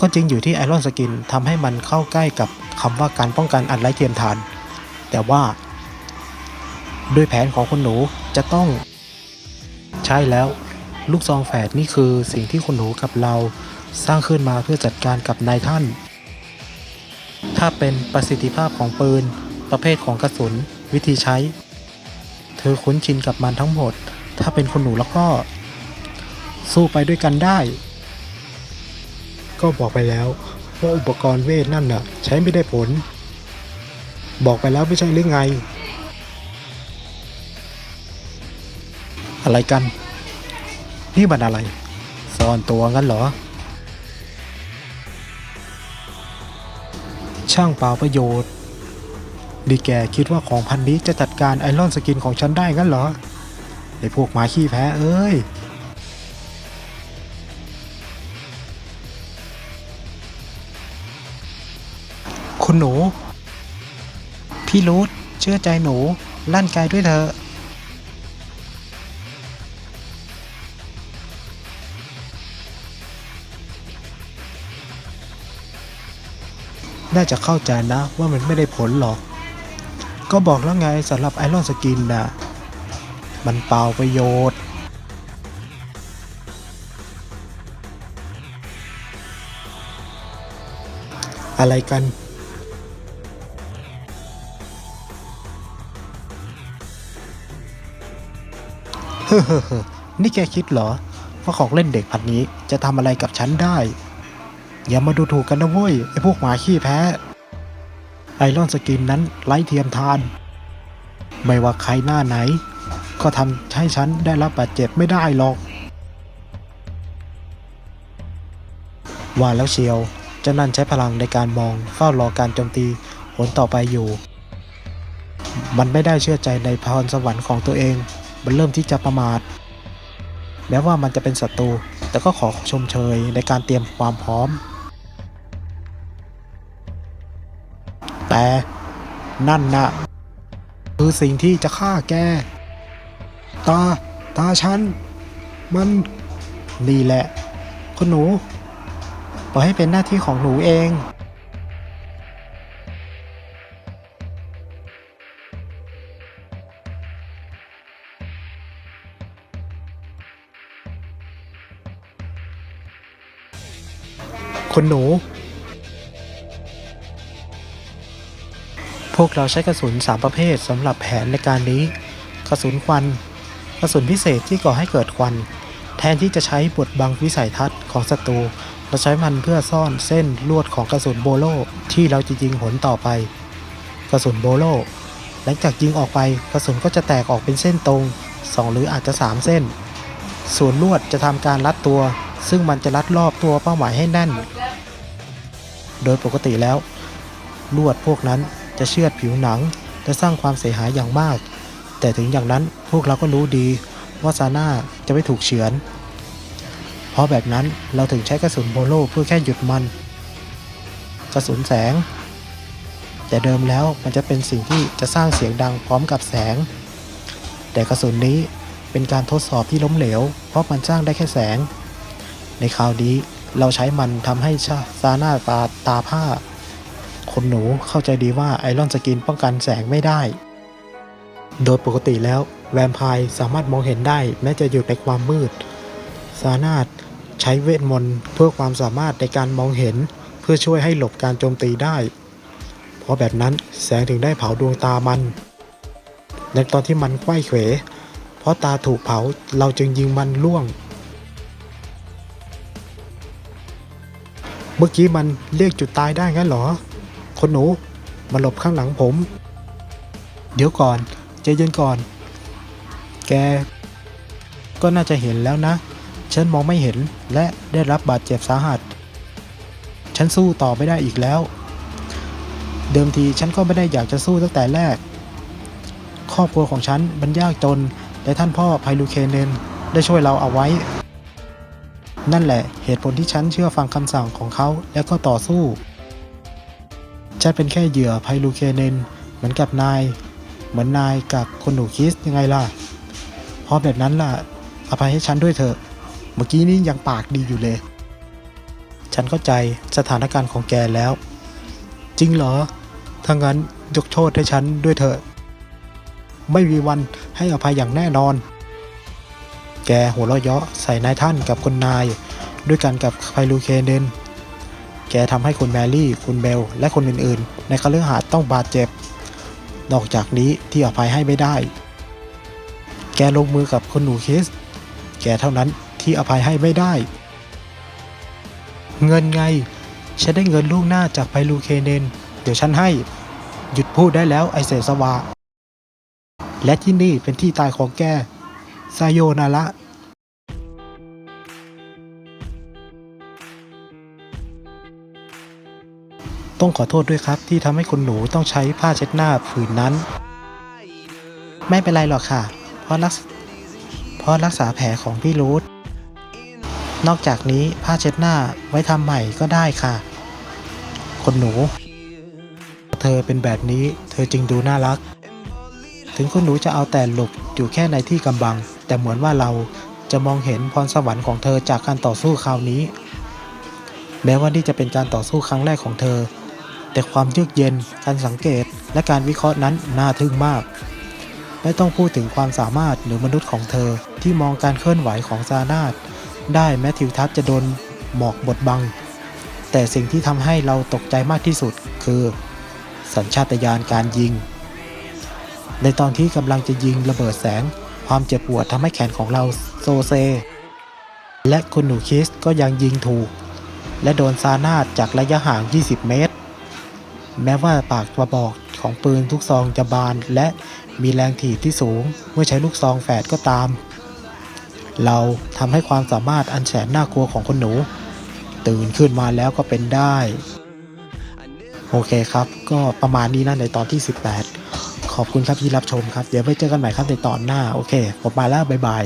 ก็จริงอยู่ที่ไอรอนสกินทำให้มันเข้าใกล้กับคำว่าการป้องกันอันไร้เทียมทาน แต่ว่า ด้วยแผนของคุณหนูจะต้อง ใช่แล้ว ลูกซองแฝดนี่คือสิ่งที่คุณหนูกับเราสร้างขึ้นมาเพื่อจัดการกับนายท่าน ถ้าเป็นประสิทธิภาพของปืน ประเภทของกระสุน วิธีใช้ เธอคุ้นชินกับมันทั้งหมด ถ้าเป็นคุณหนูแล้วก็ สู้ไปด้วยกันได้ ก็บอกไปแล้วว่าอุปกรณ์เวทนั่นน่ะ ใช้ไม่ได้ผล บอกไปแล้วไม่ใช่หรือไง อะไรกัน นี่มันอะไร ซ่อนตัวงั้นเหรอ ช่างเปล่าประโยชน์ดีแกคิดว่าของพันนี้จะจัดการไอรอนสกินของฉันได้งั้นเหรอไอพวกหมาขี้แพ้เอ้ย คุณหนู พี่รูทเชื่อใจหนู ลั่นไกลด้วยเถอะน่าจะเข้าใจนะว่ามันไม่ได้ผลหรอก ก็บอกแล้วไงสำหรับไอรอนสกินน่ะมันเปล่าประโยชน์ อะไรกัน เฮ้อๆนี่แกคิดเหรอ ว่าของเล่นเด็กพันนี้จะทำอะไรกับฉันได้ อย่ามาดูถูกกันนะเว้ย ไอพวกหมาขี้แพ้ ไอรอนสกินนั้นไร้เทียมทาน ไม่ว่าใครหน้าไหน ก็ทำให้ฉันได้รับบาดเจ็บไม่ได้หรอก ว่าแล้วเชียวเจ้านั่นใช้พลังในการมองเฝ้ารอการโจมตีผลต่อไปอยู่ มันไม่ได้เชื่อใจในพรสวรรค์ของตัวเอง มันเริ่มที่จะประมาทแม้ว่ามันจะเป็นศัตรู แต่ก็ขอชมเชยในการเตรียมความพร้อม แต่นั่นนะคือสิ่งที่จะฆ่าแก ตา ตาฉัน มัน นี่แหละ คุณหนู ปล่อยให้เป็นหน้าที่ของหนูเอง คุณหนู พวกเราใช้กระสุน 3 ประเภทสำหรับแผนในการนี้ กระสุนควัน กระสุนพิเศษที่ก่อให้เกิดควัน แทนที่จะใช้บดบังวิสัยทัศน์ของศัตรู เราใช้มันเพื่อซ่อนเส้นลวดของกระสุนโบโลที่เราจะยิงหนต่อไป กระสุนโบโลหลังจากยิงออกไปกระสุนก็จะแตกออกเป็นเส้นตรง 2 หรืออาจจะ 3 เส้น ส่วนลวดจะทำการรัดตัว ซึ่งมันจะรัดรอบตัวเป้าหมายให้แน่น โดยปกติแล้ว ลวดพวกนั้นจะเชือดผิวหนังและสร้างความเสียหายอย่างมาก แต่ถึงอย่างนั้นพวกเราก็รู้ดีว่าซาน่าจะไม่ถูกเฉือน เพราะแบบนั้นเราถึงใช้กระสุนโบโลเพื่อแค่หยุดมัน กระสุนแสง แต่เดิมแล้วมันจะเป็นสิ่งที่จะสร้างเสียงดังพร้อมกับแสง แต่กระสุนนี้เป็นการทดสอบที่ล้มเหลว เพราะมันสร้างได้แค่แสง ในคราวนี้ เราใช้มันทำให้ชาซาน่าตาตาผ้า คนหนูเข้าใจดีว่าไอรอนสกินป้องกันแสงไม่ได้ โดยปกติแล้วแวมไพร์สามารถมองเห็นได้แม้จะอยู่ในความมืด ซาน่าใช้เวทมนต์เพื่อความสามารถในการมองเห็นเพื่อช่วยให้หลบการโจมตีได้ เพราะแบบนั้นแสงถึงได้เผาดวงตามัน ในตอนที่มันไข้เขวเพราะตาถูกเผาเราจึงยิงมันล่วง เมื่อกี้มันเรียกจุดตายได้งั้นเหรอ คนหนูมาหลบข้างหลังผม เดี๋ยวก่อนใจเย็นก่อน แก ก็น่าจะเห็นแล้วนะ ฉันมองไม่เห็นและได้รับบาดเจ็บสาหัส ฉันสู้ต่อไม่ได้อีกแล้ว เดิมทีฉันก็ไม่ได้อยากจะสู้ตั้งแต่แรก ครอบครัวของฉันมันยากจน และท่านพ่อไพลูเคเนนได้ช่วยเราเอาไว้ นั่นแหละเหตุผลที่ฉันเชื่อฟังคำสั่งของเขาแล้วก็ต่อสู้ ฉันเป็นแค่เหยื่อไพลูเคเนน เหมือนกับนาย เหมือนนายกับคนหนูคิสยังไงล่ะ เพราะแบบนั้นล่ะ อภัยให้ฉันด้วยเถอะ เมื่อกี้นี้ยังปากดีอยู่เลย ฉันเข้าใจสถานการณ์ของแกแล้ว จริงเหรอ ถ้างั้นยกโทษให้ฉันด้วยเถอะ ไม่มีวันให้อภัยอย่างแน่นอน แกหัวเราะเยาะใส่นายท่านกับคนนาย ด้วยกันกับไพลูเคเดนแกทำให้คุณแมรี่ คุณเบล และคนอื่นๆ ในคฤหาสน์ต้องบาดเจ็บ นอกจากนี้ที่อภัยให้ไม่ได้ แกลงมือกับคนหนูคิส แกเท่านั้นที่อภัยให้ไม่ได้ เงินไง ฉันได้เงินล่วงหน้าจากไพลูเคเนน เดี๋ยวฉันให้ หยุดพูดได้แล้วไอเสสวาและที่นี่เป็นที่ตายของแก ไซโยนาระต้องขอโทษด้วยครับที่ทำให้คุณหนูต้องใช้ผ้าเช็ดหน้าผืนนั้น ไม่เป็นไรหรอกค่ะ เพราะรักเพราะรักษาแผลของพี่รูทนอกจากนี้ผ้าเช็ดหน้าไว้ทำใหม่ก็ได้ค่ะ คนหนู เธอเป็นแบบนี้เธอจึงดูน่ารัก ถึงคุณหนูจะเอาแต่หลบอยู่แค่ในที่กำบัง แต่เหมือนว่าเราจะมองเห็นพรสวรรค์ของเธอจากการต่อสู้คราวนี้ แม้ว่านี่จะเป็นการต่อสู้ครั้งแรกของเธอ แต่ความเยือกเย็น การสังเกต และการวิเคราะห์นั้นน่าทึ่งมาก ไม่ต้องพูดถึงความสามารถหรือมนุษย์ของเธอที่มองการเคลื่อนไหวของซานาดได้แม้ทิวทัศน์จะโดนหมอกบดบัง แต่สิ่งที่ทำให้เราตกใจมากที่สุดคือ สัญชาตญาณการยิง ในตอนที่กำลังจะยิงระเบิดแสง ความเจ็บปวดทำให้แขนของเราโซเซ และคุณหนูคิสก็ยังยิงถูก และโดนซานาดจากระยะห่าง 20 เมตร แม้ว่าปากกระบอกของปืนทุกซองจะบานและมีแรงถีบที่สูงเมื่อใช้ลูกซองแฝดก็ตาม เราทำให้ความสามารถอันแสนน่ากลัวของคนหนู ตื่นขึ้นมาแล้วก็เป็นได้ โอเคครับ ก็ประมาณนี้นะในตอนที่ 18 ขอบคุณครับที่รับชมครับ เดี๋ยวไปเจอกันใหม่ครับในตอนหน้า โอเค ผมมาแล้ว บ๊ายบาย